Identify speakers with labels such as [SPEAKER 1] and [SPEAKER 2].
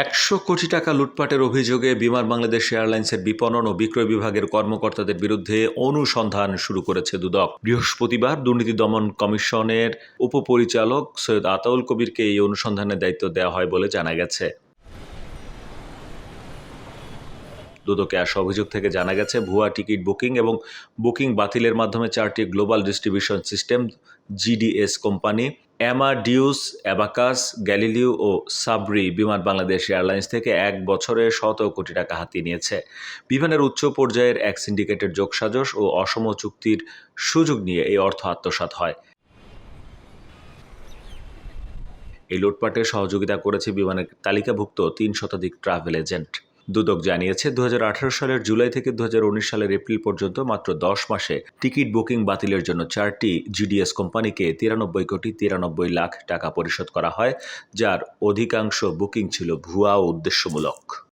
[SPEAKER 1] একশো কোটি টাকা লুটপাটের অভিযোগে বিমান বাংলাদেশ এয়ারলাইন্সের বিপণন ও বিক্রয় বিভাগের কর্মকর্তাদের বিরুদ্ধে অনুসন্ধান শুরু করেছে দুদক। বৃহস্পতিবার দুর্নীতি দমন কমিশনের উপপরিচালক সৈয়দ আতাউল কবিরকে এই অনুসন্ধানের দায়িত্ব দেওয়া হয় বলে জানা গেছে। দুদকে আসা অভিযোগ থেকে জানা গেছে, ভুয়া টিকিট বুকিং এবং বুকিং বাতিলের মাধ্যমে চারটি global distribution system, GDS company Amadeus, Abacus, Galileo ও সাবরি বিমান বাংলাদেশ এয়ারলাইন্স থেকে এক বছরে শত কোটি টাকা হাতিয়ে নিয়েছে। বিমানের উচ্চ পর্যায়ের এক সিন্ডিকেটের যোগসাজশ ও অসম চুক্তির সুযোগ নিয়ে এই অর্থ আত্মসাৎ হয়। এই লুটপাটে সহযোগিতা করেছে বিমানের তালিকাভুক্ত তিন শতাধিক ট্রাভেল এজেন্ট। দুদক জানিয়েছে দু হাজার আঠারো সালের জুলাই থেকে দু হাজার উনিশ সালের এপ্রিল পর্যন্ত মাত্র দশ মাসে টিকিট বুকিং বাতিলের জন্য চারটি জিডিএস কোম্পানিকে তিরানব্বই কোটি তিরানব্বই লাখ টাকা পরিশোধ করা হয়, যার অধিকাংশ বুকিং ছিল ভুয়া ও উদ্দেশ্যমূলক।